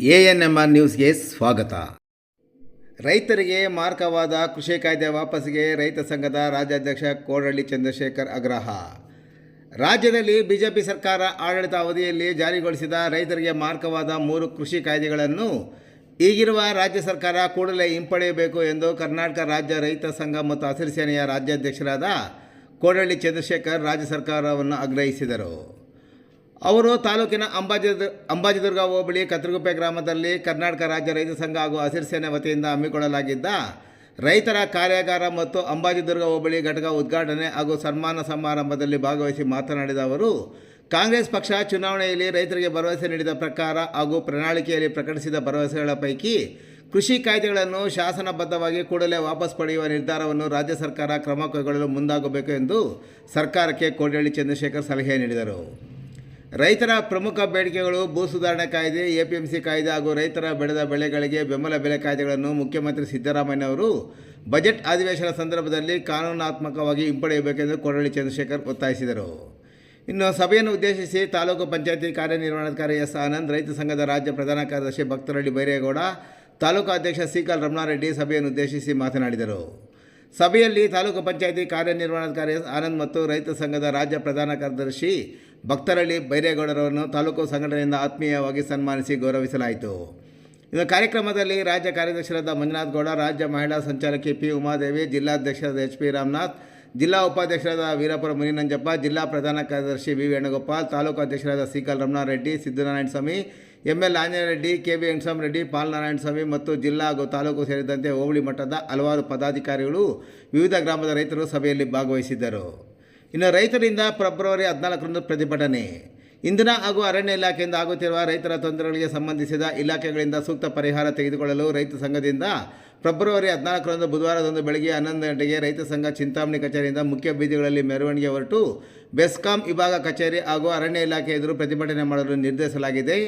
ANMR ನ್ಯೂಸ್ಗೆ ಸ್ವಾಗತ. ರೈತರಿಗೆ ಮಾರ್ಕವಾದ ಕೃಷಿ ಕಾಯ್ದೆ ವಾಪಸ್ಸಿಗೆ ರೈತ ಸಂಘದ ರಾಜ್ಯಾಧ್ಯಕ್ಷ ಕೋಡಳ್ಳಿ ಚಂದ್ರಶೇಖರ್ ಆಗ್ರಹ. ರಾಜ್ಯದಲ್ಲಿ ಬಿಜೆಪಿ ಸರ್ಕಾರ ಆಡಳಿತ ಅವಧಿಯಲ್ಲಿ ಜಾರಿಗೊಳಿಸಿದ ರೈತರಿಗೆ ಮಾರ್ಕವಾದ ಮೂರು ಕೃಷಿ ಕಾಯ್ದೆಗಳನ್ನು ಈಗಿರುವ ರಾಜ್ಯ ಸರ್ಕಾರ ಕೂಡಲೇ ಹಿಂಪಡೆಯಬೇಕು ಎಂದು ಕರ್ನಾಟಕ ರಾಜ್ಯ ರೈತ ಸಂಘ ಮತ್ತು ಹಸಿರು ಸೇನೆಯ ರಾಜ್ಯಾಧ್ಯಕ್ಷರಾದ ಕೋಡಳ್ಳಿ ಚಂದ್ರಶೇಖರ್ ರಾಜ್ಯ ಸರ್ಕಾರವನ್ನು ಆಗ್ರಹಿಸಿದರು. ಅವರು ತಾಲೂಕಿನ ಅಂಬಾಜಿ ಅಂಬಾಜಿದುರ್ಗ ಹೋಬಳಿ ಕತ್ರಗುಪ್ಪೆ ಗ್ರಾಮದಲ್ಲಿ ಕರ್ನಾಟಕ ರಾಜ್ಯ ರೈತ ಸಂಘ ಹಾಗೂ ಹಸಿರು ಸೇನೆ ವತಿಯಿಂದ ಹಮ್ಮಿಕೊಳ್ಳಲಾಗಿದ್ದ ರೈತರ ಕಾರ್ಯಾಗಾರ ಮತ್ತು ಅಂಬಾಜಿದುರ್ಗ ಹೋಬಳಿ ಘಟಕ ಉದ್ಘಾಟನೆ ಹಾಗೂ ಸನ್ಮಾನ ಸಮಾರಂಭದಲ್ಲಿ ಭಾಗವಹಿಸಿ ಮಾತನಾಡಿದ ಅವರು, ಕಾಂಗ್ರೆಸ್ ಪಕ್ಷ ಚುನಾವಣೆಯಲ್ಲಿ ರೈತರಿಗೆ ಭರವಸೆ ನೀಡಿದ ಪ್ರಕಾರ ಹಾಗೂ ಪ್ರಣಾಳಿಕೆಯಲ್ಲಿ ಪ್ರಕಟಿಸಿದ ಭರವಸೆಗಳ ಪೈಕಿ ಕೃಷಿ ಕಾಯ್ದೆಗಳನ್ನು ಶಾಸನಬದ್ಧವಾಗಿ ಕೂಡಲೇ ವಾಪಸ್ ಪಡೆಯುವ ನಿರ್ಧಾರವನ್ನು ರಾಜ್ಯ ಸರ್ಕಾರ ಕ್ರಮ ಕೈಗೊಳ್ಳಲು ಮುಂದಾಗಬೇಕು ಎಂದು ಸರ್ಕಾರಕ್ಕೆ ಕೋಡಿಹಳ್ಳಿ ಚಂದ್ರಶೇಖರ್ ಸಲಹೆ ನೀಡಿದರು. ರೈತರ ಪ್ರಮುಖ ಬೇಡಿಕೆಗಳು ಭೂ ಸುಧಾರಣೆ ಕಾಯ್ದೆ, ಎಪಿಎಂಸಿ ಕಾಯ್ದೆ ಹಾಗೂ ರೈತರ ಬೆಳೆದ ಬೆಳೆಗಳಿಗೆ ಬೆಂಬಲ ಬೆಲೆ ಕಾಯ್ದೆಗಳನ್ನು ಮುಖ್ಯಮಂತ್ರಿ ಸಿದ್ದರಾಮಯ್ಯ ಅವರು ಬಜೆಟ್ ಅಧಿವೇಶನ ಸಂದರ್ಭದಲ್ಲಿ ಕಾನೂನಾತ್ಮಕವಾಗಿ ಹಿಂಪಡೆಯಬೇಕೆಂದು ಕೊರಳಿ ಚಂದ್ರಶೇಖರ್ ಒತ್ತಾಯಿಸಿದರು. ಇನ್ನು ಸಭೆಯನ್ನು ಉದ್ದೇಶಿಸಿ ತಾಲೂಕು ಪಂಚಾಯತಿ ಕಾರ್ಯನಿರ್ವಹಣಾಧಿಕಾರಿ ಎಸ್ ಆನಂದ್, ರೈತ ಸಂಘದ ರಾಜ್ಯ ಪ್ರಧಾನ ಕಾರ್ಯದರ್ಶಿ ಭಕ್ತರಳ್ಳಿ ಬೈರೇಗೌಡ, ತಾಲೂಕು ಅಧ್ಯಕ್ಷ ಸಿಕಲ್ ರಮಣಾರೆಡ್ಡಿ ಸಭೆಯನ್ನು ಉದ್ದೇಶಿಸಿ ಮಾತನಾಡಿದರು. ಸಭೆಯಲ್ಲಿ ತಾಲೂಕು ಪಂಚಾಯಿತಿ ಕಾರ್ಯನಿರ್ವಹಣಾಧಿಕಾರಿ ಆನಂದ್ ಮತ್ತು ರೈತ ಸಂಘದ ರಾಜ್ಯ ಪ್ರಧಾನ ಕಾರ್ಯದರ್ಶಿ ಭಕ್ತರಳ್ಳಿ ಬೈರೇಗೌಡರನ್ನು ತಾಲೂಕು ಸಂಘಟನೆಯಿಂದ ಆತ್ಮೀಯವಾಗಿ ಸನ್ಮಾನಿಸಿ ಗೌರವಿಸಲಾಯಿತು. ಇದು ಕಾರ್ಯಕ್ರಮದಲ್ಲಿ ರಾಜ್ಯ ಕಾರ್ಯದರ್ಶಿಯಾದ ಮಂಜುನಾಥ್ ಗೌಡ, ರಾಜ್ಯ ಮಹಿಳಾ ಸಂಚಾಲಕಿ ಪಿ ಉಮಾದೇವಿ, ಜಿಲ್ಲಾಧ್ಯಕ್ಷರಾದ ಎಚ್ ಪಿ ರಾಮನಾಥ್, ಜಿಲ್ಲಾ ಉಪಾಧ್ಯಕ್ಷರಾದ ವೀರಪುರ ಮುನಿನಂಜಪ್ಪ ಜಿಲ್ಲಾ ಪ್ರಧಾನ ಕಾರ್ಯದರ್ಶಿ ವಿ ವೇಣುಗೋಪಾಲ್, ತಾಲೂಕು ಅಧ್ಯಕ್ಷರಾದ sickle Ramanareddy Siddanarayana Swamy M L Anjaneyareddy K B Reddy Pal Narayana Swamy ಮತ್ತು ಜಿಲ್ಲಾ ಹಾಗೂ ತಾಲೂಕು ಸೇರಿದಂತೆ ಹೋಬಳಿ ಮಟ್ಟದ ಹಲವಾರು ಪದಾಧಿಕಾರಿಗಳು ವಿವಿಧ ಗ್ರಾಮದ ರೈತರು ಸಭೆಯಲ್ಲಿ ಭಾಗವಹಿಸಿದ್ದರು. ಇನ್ನು ರೈತರಿಂದ ಫೆಬ್ರವರಿ ಹದಿನಾಲ್ಕರಂದು ಪ್ರತಿಭಟನೆ. ಇಂಧನ ಹಾಗೂ ಅರಣ್ಯ ಇಲಾಖೆಯಿಂದ ಆಗುತ್ತಿರುವ ರೈತರ ತೊಂದರೆಗಳಿಗೆ ಸಂಬಂಧಿಸಿದ ಇಲಾಖೆಗಳಿಂದ ಸೂಕ್ತ ಪರಿಹಾರ ತೆಗೆದುಕೊಳ್ಳಲು ರೈತ ಸಂಘದಿಂದ ಫೆಬ್ರವರಿ ಹದಿನಾಲ್ಕರಂದು ಬುಧವಾರದಂದು ಬೆಳಗ್ಗೆ ಹನ್ನೊಂದು ಗಂಟೆಗೆ ರೈತ ಸಂಘ ಚಿಂತಾಮಣಿ ಕಚೇರಿಯಿಂದ ಮುಖ್ಯ ಬೀದಿಗಳಲ್ಲಿ ಮೆರವಣಿಗೆ ಹೊರಟು ಬೆಸ್ಕಾಂ ವಿಭಾಗ ಕಚೇರಿ ಹಾಗೂ ಅರಣ್ಯ ಇಲಾಖೆ ಎದುರು ಪ್ರತಿಭಟನೆ ಮಾಡಲು ನಿರ್ಧರಿಸಲಾಗಿದೆ.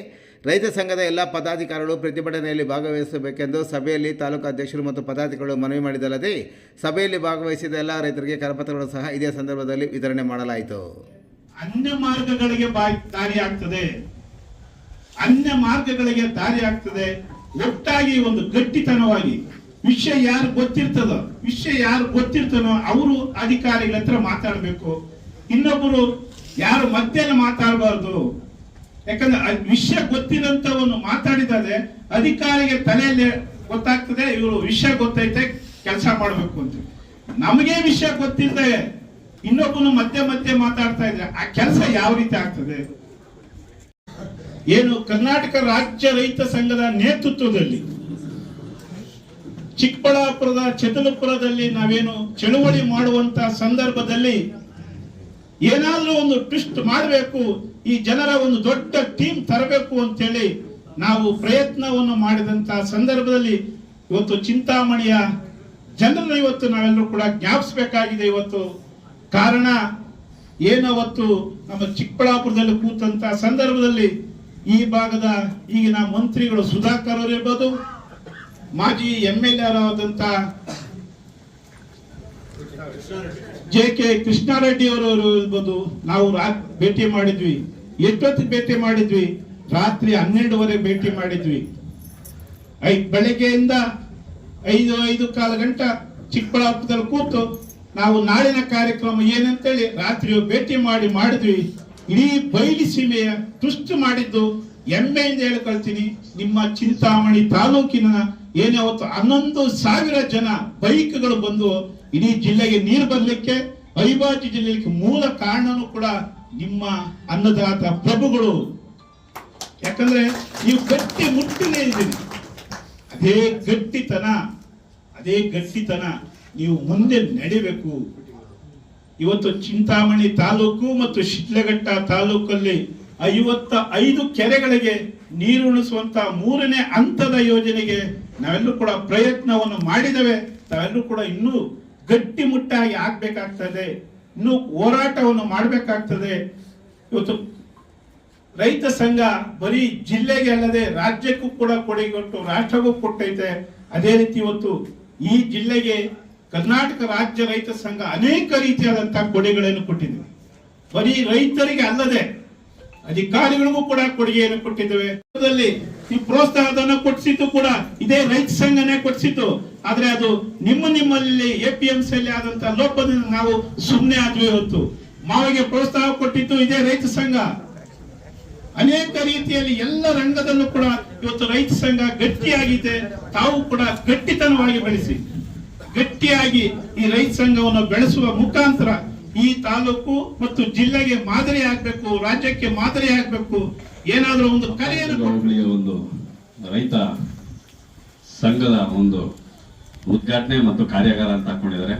ರೈತ ಸಂಘದ ಎಲ್ಲ ಪದಾಧಿಕಾರಿಗಳು ಪ್ರತಿಭಟನೆಯಲ್ಲಿ ಭಾಗವಹಿಸಬೇಕೆಂದು ಸಭೆಯಲ್ಲಿ ತಾಲೂಕು ಅಧ್ಯಕ್ಷರು ಮತ್ತು ಪದಾಧಿಕಾರಿಗಳು ಮನವಿ ಮಾಡಿದಲ್ಲದೆ ಸಭೆಯಲ್ಲಿ ಭಾಗವಹಿಸಿದ ಎಲ್ಲ ರೈತರಿಗೆ ಕರಪತ್ರಗಳು ಸಹ ಇದೇ ಸಂದರ್ಭದಲ್ಲಿ ವಿತರಣೆ ಮಾಡಲಾಯಿತು. ಅನ್ಯ ಮಾರ್ಗಗಳಿಗೆ ದಾರಿ ಆಗ್ತದೆ. ಅನ್ಯ ಮಾರ್ಗಗಳಿಗೆ ದಾರಿ ಆಗ್ತದೆ. ಒಟ್ಟಾಗಿ ಒಂದು ಗಟ್ಟಿತನವಾಗಿ. ವಿಷಯ ಯಾರು ಗೊತ್ತಿರ್ತದೋ, ವಿಷಯ ಯಾರು ಗೊತ್ತಿರ್ತನೋ ಅವರು ಅಧಿಕಾರಿಗಳ ಹತ್ರ ಮಾತಾಡಬೇಕು. ಇನ್ನೊಬ್ಬರು ಯಾರು ಮಧ್ಯಾಹ್ನ ಮಾತಾಡಬಾರ್ದು. ಯಾಕಂದ್ರೆ ವಿಷಯ ಗೊತ್ತಿರೋಂಥವನ್ನು ಮಾತಾಡಿದರೆ ಅಧಿಕಾರಿಗೆ ತಲೆಯಲ್ಲಿ ಗೊತ್ತಾಗ್ತದೆ, ಇವರು ವಿಷಯ ಗೊತ್ತೈತೆ, ಕೆಲಸ ಮಾಡಬೇಕು ಅಂತ. ನಮಗೆ ವಿಷಯ ಗೊತ್ತಿಲ್ಲದೆ ಇನ್ನೊಬ್ಬನು ಮತ್ತೆ ಮತ್ತೆ ಮಾತಾಡ್ತಾ ಇದ್ರೆ ಆ ಕೆಲಸ ಯಾವ ರೀತಿ ಆಗ್ತದೆ? ಏನು ಕರ್ನಾಟಕ ರಾಜ್ಯ ರೈತ ಸಂಘದ ನೇತೃತ್ವದಲ್ಲಿ, ಚಿಕ್ಕಬಳ್ಳಾಪುರದ ಚತುಲಪುರದಲ್ಲಿ ನಾವೇನು ಚಳುವಳಿ ಮಾಡುವಂತ ಸಂದರ್ಭದಲ್ಲಿ ಏನಾದ್ರೂ ಒಂದು ಟ್ವಿಸ್ಟ್ ಮಾಡಬೇಕು ಈ ಜನರ ಒಂದು ದೊಡ್ಡ ಟೀಮ್ ತರಬೇಕು ಅಂತೇಳಿ ನಾವು ಪ್ರಯತ್ನವನ್ನು ಮಾಡಿದಂತ ಸಂದರ್ಭದಲ್ಲಿ ಇವತ್ತು ಚಿಂತಾಮಣಿಯ ಜನರನ್ನು ಇವತ್ತು ನಾವೆಲ್ಲರೂ ಕೂಡ ಜ್ಞಾಪಿಸಬೇಕಾಗಿದೆ ಇವತ್ತು. ಕಾರಣ ಏನವತ್ತು ನಮ್ಮ ಚಿಕ್ಕಬಳ್ಳಾಪುರದಲ್ಲಿ ಕೂತಂತ ಸಂದರ್ಭದಲ್ಲಿ ಈ ಭಾಗದ ಈಗಿನ ಮಂತ್ರಿಗಳು ಸುಧಾಕರ್ ಅವರಿರ್ಬೋದು ಮಾಜಿ ಎಂ ಎಲ್ ಆದಂತ ಜೆ ಕೆ ಕೃಷ್ಣಾರೆಡ್ಡಿ ಅವರು ಇರ್ಬೋದು, ನಾವು ಭೇಟಿ ಮಾಡಿದ್ವಿ. ಎಷ್ಟೊತ್ತಿಗೆ ಭೇಟಿ ಮಾಡಿದ್ವಿ? ರಾತ್ರಿ ಹನ್ನೆರಡುವರೆ ಭೇಟಿ ಮಾಡಿದ್ವಿ. ಐ, ಬೆಳಗ್ಗೆಯಿಂದ ಐದು ಐದು ಕಾಲು ಗಂಟೆ ಚಿಕ್ಕಬಳ್ಳಾಪುರದಲ್ಲಿ ಕೂತು ನಾವು ನಾಳಿನ ಕಾರ್ಯಕ್ರಮ ಏನಂತೇಳಿ ರಾತ್ರಿ ಭೇಟಿ ಮಾಡಿ ಮಾಡಿದ್ವಿ. ಇಡೀ ಬಯಲು ಸೀಮೆಯ ತುಷ್ಟು ಮಾಡಿದ್ದು ಹೆಮ್ಮೆಯಿಂದ ಹೇಳ್ಕೊಳ್ತೀನಿ, ನಿಮ್ಮ ಚಿಂತಾಮಣಿ ತಾಲೂಕಿನ ಏನೇ ಹೊತ್ತು ಹನ್ನೊಂದು ಸಾವಿರ ಜನ ಬೈಕ್ಗಳು ಬಂದು ಇಡೀ ಜಿಲ್ಲೆಗೆ ನೀರು ಬರಲಿಕ್ಕೆ, ಅವಿಭಾಜ್ಯ ಜಿಲ್ಲೆಗೆ ಮೂಲ ಕಾರಣನೂ ಕೂಡ ನಿಮ್ಮ ಅನ್ನದಾತ ಪ್ರಭುಗಳು. ಯಾಕಂದ್ರೆ ನೀವು ಗಟ್ಟಿ ಮುಟ್ಟಿನೇ ಇದ್ದೀರಿ. ಅದೇ ಗಟ್ಟಿತನ ಅದೇ ಗಟ್ಟಿತನ ನೀವು ಮುಂದೆ ನಡಿಬೇಕು. ಇವತ್ತು ಚಿಂತಾಮಣಿ ತಾಲೂಕು ಮತ್ತು ಶಿಡ್ಲಘಟ್ಟ ತಾಲೂಕಲ್ಲಿ ಐವತ್ತ ಐದು ಕೆರೆಗಳಿಗೆ ನೀರುಣಿಸುವಂತ ಮೂರನೇ ಹಂತದ ಯೋಜನೆಗೆ ನಾವೆಲ್ಲರೂ ಕೂಡ ಪ್ರಯತ್ನವನ್ನು ಮಾಡಿದವೆ ತಾವೆಲ್ಲರೂ ಕೂಡ ಇನ್ನೂ ಗಟ್ಟಿಮುಟ್ಟಾಗಿ ಆಗ್ಬೇಕಾಗ್ತದೆ. ಇನ್ನು ಹೋರಾಟವನ್ನು ಮಾಡಬೇಕಾಗ್ತದೆ. ಇವತ್ತು ರೈತ ಸಂಘ ಬರೀ ಜಿಲ್ಲೆಗೆ ಅಲ್ಲದೆ ರಾಜ್ಯಕ್ಕೂ ಕೂಡ ಕೊಟ್ಟು ರಾಷ್ಟ್ರಕ್ಕೂ ಕೊಟ್ಟೈತೆ. ಅದೇ ರೀತಿ ಇವತ್ತು ಈ ಜಿಲ್ಲೆಗೆ ಕರ್ನಾಟಕ ರಾಜ್ಯ ರೈತ ಸಂಘ ಅನೇಕ ರೀತಿಯಾದಂತಹ ಕೊಡುಗೆಗಳನ್ನು ಕೊಟ್ಟಿದೆ. ಬರೀ ರೈತರಿಗೆ ಅಲ್ಲದೆ ಅಧಿಕಾರಿಗಳಿಗೂ ಕೂಡ ಕೊಡುಗೆಯನ್ನು ಕೊಟ್ಟಿದ್ದೇವೆ. ಈ ಪ್ರೋತ್ಸಾಹಧನ ಕೊಡ್ಸಿದ್ದು ಕೂಡ ಇದೇ ರೈತ ಸಂಘನೇ ಕೊಡ್ಸಿತ್ತು ಆದ್ರೆ ಅದು ನಿಮ್ಮ ನಿಮ್ಮಲ್ಲಿ ಎ ಪಿ ಎಂ ಸಿ ಆದಂತ ಲೋಪದಿಂದ ನಾವು ಸುಮ್ಮನೆ ಆದ್ವಿ ಇವತ್ತು ಮಾವಿಗೆ ಪ್ರೋತ್ಸಾಹ ಕೊಟ್ಟಿತ್ತು ಇದೇ ರೈತ ಸಂಘ. ಅನೇಕ ರೀತಿಯಲ್ಲಿ ಎಲ್ಲ ರಂಗದಲ್ಲೂ ಕೂಡ ಇವತ್ತು ರೈತ ಸಂಘ ಗಟ್ಟಿಯಾಗಿದೆ. ತಾವು ಕೂಡ ಗಟ್ಟಿತನವಾಗಿ ಬೆಳೆಸಿ. ಗಟ್ಟಿಯಾಗಿ ಈ ರೈತ ಸಂಘವನ್ನು ಬೆಳೆಸುವ ಮುಖಾಂತರ ಈ ತಾಲೂಕು ಮತ್ತು ಜಿಲ್ಲೆಗೆ ಮಾದರಿ ಆಗ್ಬೇಕು, ರಾಜ್ಯಕ್ಕೆ ಮಾದರಿ ಆಗ್ಬೇಕು. ಏನಾದ್ರೂ ಒಂದು ಕರೆಯನ್ನು ಒಂದು ರೈತ ಸಂಘದ ಒಂದು ಉದ್ಘಾಟನೆ ಮತ್ತು ಕಾರ್ಯಾಗಾರ ಅಂತ ಹಾಕೊಂಡಿದ್ದಾರೆ.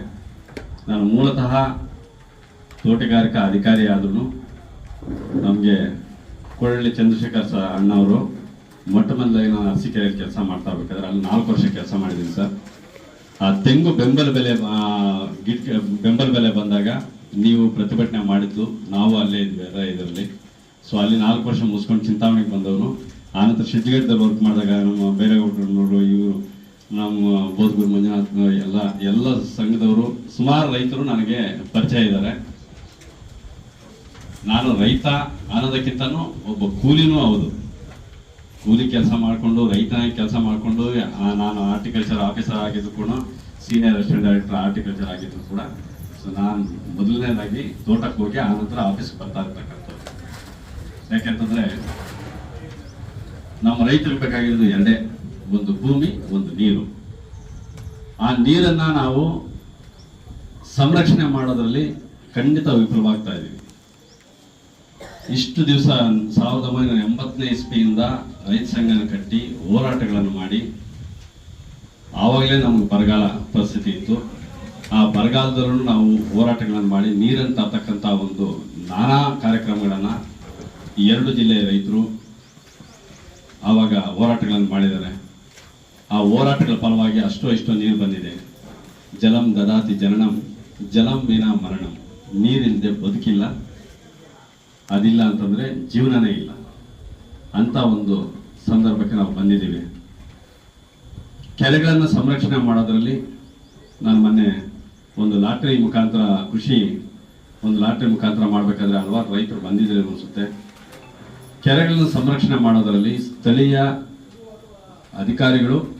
ನಾನು ಮೂಲತಃ ತೋಟಗಾರಿಕಾ ಅಧಿಕಾರಿ ಆದ್ರೂ ನಮಗೆ ಕೊಳ್ಳಿ ಚಂದ್ರಶೇಖರ್ ಸರ್ ಅಣ್ಣವರು ಮೊಟ್ಟ ಮೊದಲಾಗಿ ನಾನು ಅರಸಿಕೆರೆಯಲ್ಲಿ ಕೆಲಸ ಮಾಡ್ತಾ ಇರ್ಬೇಕಾದ್ರೆ ಅಲ್ಲಿ ನಾಲ್ಕು ವರ್ಷ ಕೆಲಸ ಮಾಡಿದ್ದೀನಿ ಸರ್. ಆ ತೆಂಗು ಬೆಂಬಲ ಬೆಲೆ ಬೆಂಬಲ ಬೆಲೆ ಬಂದಾಗ ನೀವು ಪ್ರತಿಭಟನೆ ಮಾಡಿದ್ದು ನಾವು ಅಲ್ಲೇ ಇದ್ವಿ ಅದ ಇದರಲ್ಲಿ. ಸೊ ಅಲ್ಲಿ ನಾಲ್ಕು ವರ್ಷ ಮುಗಿಸ್ಕೊಂಡು ಚಿಂತಾಮಣಿಗೆ ಬಂದವನು. ಆನಂತರ ಶಿಡ್ಲಘಟ್ಟದಲ್ಲಿ ವರ್ಕ್ ಮಾಡಿದಾಗ ನಮ್ಮ ಬೇರೆಗೌಡರು ಇವರು ನಮ್ಮ ಬೋಧಗುರು ಮಂಜುನಾಥ್ ಎಲ್ಲ ಎಲ್ಲ ಸಂಘದವರು, ಸುಮಾರು ರೈತರು ನನಗೆ ಪರಿಚಯ ಇದ್ದಾರೆ. ನಾನು ರೈತ ಅನ್ನೋದಕ್ಕಿಂತನೂ ಒಬ್ಬ ಕೂಲಿನೂ ಹೌದು. ಕೂಲಿ ಕೆಲಸ ಮಾಡಿಕೊಂಡು, ರೈತನಾಗಿ ಕೆಲಸ ಮಾಡಿಕೊಂಡು ನಾನು ಆರ್ಟಿಕಲ್ಚರ್ ಆಫೀಸರ್ ಆಗಿದ್ದು ಕೂಡ ಸೀನಿಯರ್ ಅಸಿಸ್ಟೆಂಟ್ ಡೈರೆಕ್ಟರ್ ಆರ್ಟಿಕಲ್ಚರ್ ಆಗಿದ್ದು ಕೂಡ. ಸೊ ನಾನು ಮೊದಲನೇದಾಗಿ ತೋಟಕ್ಕೆ ಹೋಗಿ ಆನಂತರ ಆಫೀಸ್ಗೆ ಬರ್ತಾ ಇರ್ತಕ್ಕಂಥದ್ದು. ಯಾಕೆಂತಂದ್ರೆ, ನಮ್ಮ ರೈತರಿಗೆ ಬೇಕಾಗಿರೋದು ಎರಡೇ. ಒಂದು ಭೂಮಿ, ಒಂದು ನೀರು. ಆ ನೀರನ್ನ ನಾವು ಸಂರಕ್ಷಣೆ ಮಾಡೋದ್ರಲ್ಲಿ ಖಂಡಿತ ವಿಫಲವಾಗ್ತಾ ಇದೀವಿ. ಇಷ್ಟು ದಿವಸ ಸಾವಿರದ ಒಂಬೈನೂರ ಎಂಬತ್ತನೇ ಇಸ್ವಿಯಿಂದ ರೈತ ಸಂಘನ ಕಟ್ಟಿ ಹೋರಾಟಗಳನ್ನು ಮಾಡಿ ಆವಾಗಲೇ ನಮಗೆ ಬರಗಾಲ ಪರಿಸ್ಥಿತಿ ಇತ್ತು. ಆ ಬರಗಾಲದಲ್ಲೂ ನಾವು ಹೋರಾಟಗಳನ್ನು ಮಾಡಿ ನೀರನ್ನು ತರ್ತಕ್ಕಂಥ ಒಂದು ನಾನಾ ಕಾರ್ಯಕ್ರಮಗಳನ್ನು ಎರಡು ಜಿಲ್ಲೆಯ ರೈತರು ಆವಾಗ ಹೋರಾಟಗಳನ್ನು ಮಾಡಿದ್ದಾರೆ. ಆ ಹೋರಾಟಗಳ ಫಲವಾಗಿ ಅಷ್ಟು ಇಷ್ಟೋ ನೀರು ಬಂದಿದೆ. ಜಲಂ ದದಾತಿ ಜನನಂ, ಜಲಂ ವಿನಾ ಮರಣಂ. ನೀರಿಲ್ಲದೆ ಬದುಕಿಲ್ಲ. ಅದಿಲ್ಲ ಅಂತಂದರೆ ಜೀವನನೇ ಇಲ್ಲ. ಅಂತ ಒಂದು ಸಂದರ್ಭಕ್ಕೆ ನಾವು ಬಂದಿದ್ದೀವಿ. ಕೆರೆಗಳನ್ನು ಸಂರಕ್ಷಣೆ ಮಾಡೋದರಲ್ಲಿ ನಾನು ಮೊನ್ನೆ ಒಂದು ಲಾಟ್ರಿ ಮುಖಾಂತರ ಕೃಷಿ ಒಂದು ಲಾಟ್ರಿ ಮುಖಾಂತರ ಮಾಡಬೇಕಾದ್ರೆ ಹಲವಾರು ರೈತರು ಬಂದಿದ್ದಾರೆ ಅನಿಸುತ್ತೆ ಕೆರೆಗಳನ್ನು ಸಂರಕ್ಷಣೆ ಮಾಡೋದರಲ್ಲಿ ಸ್ಥಳೀಯ ಅಧಿಕಾರಿಗಳು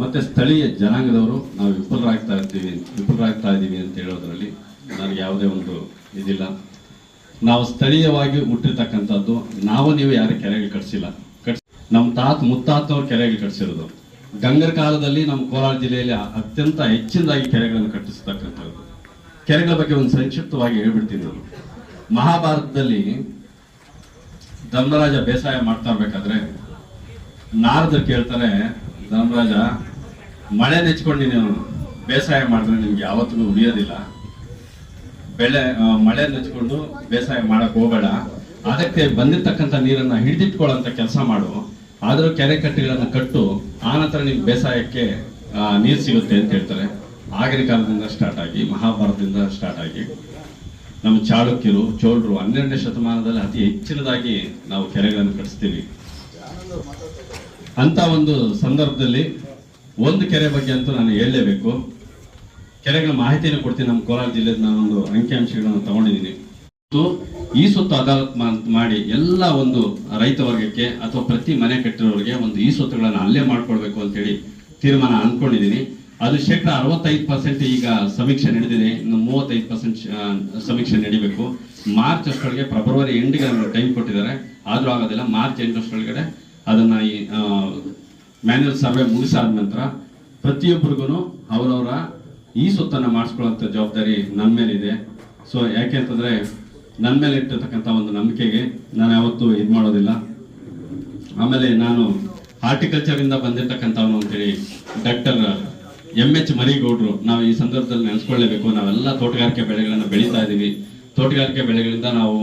ಮತ್ತೆ ಸ್ಥಳೀಯ ಜನಾಂಗದವರು ನಾವು ವಿಫಲರಾಗ್ತಾ ಇರ್ತೀವಿ, ವಿಫಲರಾಗ್ತಾ ಇದ್ದೀವಿ ಅಂತ ಹೇಳೋದ್ರಲ್ಲಿ ನನಗೆ ಯಾವುದೇ ಒಂದು ಇದಿಲ್ಲ. ನಾವು ಸ್ಥಳೀಯವಾಗಿ ಹುಟ್ಟಿರ್ತಕ್ಕಂಥದ್ದು, ನಾವು ನೀವು ಯಾರು ಕೆರೆಗೆ ಕಟ್ಸಿಲ್ಲ. ಕಟ್ಸ್ ನಮ್ಮ ತಾತ ಮುತ್ತಾತವ್ರು ಕೆರೆಗೆ ಕಟ್ಸಿರೋದು. ಗಂಗರ ಕಾಲದಲ್ಲಿ ನಮ್ಮ ಕೋಲಾರ ಜಿಲ್ಲೆಯಲ್ಲಿ ಅತ್ಯಂತ ಹೆಚ್ಚಿನದಾಗಿ ಕೆರೆಗಳನ್ನು ಕಟ್ಟಿಸ್ತಕ್ಕಂಥದ್ದು. ಕೆರೆಗಳ ಬಗ್ಗೆ ಒಂದು ಸಂಕ್ಷಿಪ್ತವಾಗಿ ಹೇಳ್ಬಿಡ್ತೀನಿ ನಾನು. ಮಹಾಭಾರತದಲ್ಲಿ ಧರ್ಮರಾಜ ಬೇಸಾಯ ಮಾಡ್ತಾ ಇರ್ಬೇಕಾದ್ರೆ ನಾರದ್ರು ಕೇಳ್ತಾರೆ, ಧರ್ಮರಾಜ ಮಳೆ ನೆಚ್ಕೊಂಡು ನೀವು ಬೇಸಾಯ ಮಾಡಿದ್ರೆ ನಿಮ್ಗೆ ಯಾವತ್ತೂ ಉಳಿಯೋದಿಲ್ಲ. ಬೆಳೆ ಆ, ಮಳೆ ನೆಚ್ಕೊಂಡು ಬೇಸಾಯ ಮಾಡಕ್ ಹೋಗಬೇಡ. ಅದಕ್ಕೆ ಬಂದಿರ್ತಕ್ಕಂಥ ನೀರನ್ನ ಹಿಡಿದಿಟ್ಕೊಳ್ಳೋಂಥ ಕೆಲಸ ಮಾಡು. ಆದ್ರೂ ಕೆರೆ ಕಟ್ಟೆಗಳನ್ನ ಕಟ್ಟು ಆನಂತರ ನಿಮ್ಗೆ ಬೇಸಾಯಕ್ಕೆ ಆ, ನೀರು ಸಿಗುತ್ತೆ ಅಂತ ಹೇಳ್ತಾರೆ. ಆಗಿನ ಕಾಲದಿಂದ ಸ್ಟಾರ್ಟ್ ಆಗಿ ಮಹಾಭಾರತದಿಂದ ಸ್ಟಾರ್ಟ್ ಆಗಿ. ನಮ್ಮ ಚಾಳುಕ್ಯರು ಚೋಳರು ಹನ್ನೆರಡನೇ ಶತಮಾನದಲ್ಲಿ ಅತಿ ಹೆಚ್ಚಿನದಾಗಿ ನಾವು ಕೆರೆಗಳನ್ನು ಕಟ್ಟಿಸ್ತೀವಿ. ಅಂತ ಒಂದು ಸಂದರ್ಭದಲ್ಲಿ ಒಂದು ಕೆರೆ ಬಗ್ಗೆ ಅಂತೂ ನಾನು ಹೇಳಲೇಬೇಕು. ಕೆರೆಗಳ ಮಾಹಿತಿಯನ್ನು ಕೊಡ್ತೀನಿ ನಮ್ಮ ಕೋಲಾರ ಜಿಲ್ಲೆದ ನಾನೊಂದು ಅಂಕಿಅಂಶಗಳನ್ನು ತಗೊಂಡಿದ್ದೀನಿ. ಮತ್ತು ಈ ಸ್ವತ್ತು ಅದಾಲತ್ ಮಾಡಿ ಎಲ್ಲ ಒಂದು ರೈತ ವರ್ಗಕ್ಕೆ ಅಥವಾ ಪ್ರತಿ ಮನೆ ಕಟ್ಟಿರೋರಿಗೆ ಒಂದು ಈ ಸ್ವತ್ತುಗಳನ್ನು ಅಲ್ಲೇ ಮಾಡ್ಕೊಳ್ಬೇಕು ಅಂತೇಳಿ ತೀರ್ಮಾನ ಅಂದ್ಕೊಂಡಿದ್ದೀನಿ ಅದು ಶೇಕಡ ಅರವತ್ತೈದು ಪರ್ಸೆಂಟ್ ಈಗ ಸಮೀಕ್ಷೆ ನಡೆದಿದೆ. ಇನ್ನು ಮೂವತ್ತೈದು ಪರ್ಸೆಂಟ್ ಸಮೀಕ್ಷೆ ನಡಿಬೇಕು. ಮಾರ್ಚ್ ಅಷ್ಟರೊಳಗೆ, ಫೆಬ್ರವರಿ ಎಂಡಿಗೆ ಟೈಮ್ ಕೊಟ್ಟಿದ್ದಾರೆ. ಆದರೂ ಆಗೋದಿಲ್ಲ. ಮಾರ್ಚ್ ಎಂಟು ಅಷ್ಟರೊಳಗಡೆ ಅದನ್ನ ಈ ಮ್ಯಾನ್ಯಲ್ ಸರ್ವೆ ಮುಗಿಸಾದ ನಂತರ ಪ್ರತಿಯೊಬ್ಬರಿಗೂ ಅವರವರ ಈ ಸೊತ್ತನ್ನು ಮಾಡಿಸ್ಕೊಳ್ಳೋಂಥ ಜವಾಬ್ದಾರಿ ನನ್ನ ಮೇಲಿದೆ. ಸೊ ಯಾಕೆ ಅಂತಂದರೆ ನನ್ನ ಮೇಲೆ ಇಟ್ಟಿರ್ತಕ್ಕಂಥ ಒಂದು ನಂಬಿಕೆಗೆ ನಾನು ಯಾವತ್ತೂ ಇದು ಮಾಡೋದಿಲ್ಲ. ಆಮೇಲೆ ನಾನು ಹಾರ್ಟಿಕಲ್ಚರಿಂದ ಬಂದಿರತಕ್ಕಂಥವನು ಅಂತೇಳಿ ಡಾಕ್ಟರ್ ಎಂ ಎಚ್ ಮರಿಗೌಡರು, ನಾವು ಈ ಸಂದರ್ಭದಲ್ಲಿ ನೆನೆಸ್ಕೊಳ್ಳೇಬೇಕು. ನಾವೆಲ್ಲ ತೋಟಗಾರಿಕೆ ಬೆಳೆಗಳನ್ನು ಬೆಳೀತಾ ಇದ್ದೀವಿ ತೋಟಗಾರಿಕೆ ಬೆಳೆಗಳಿಂದ ನಾವು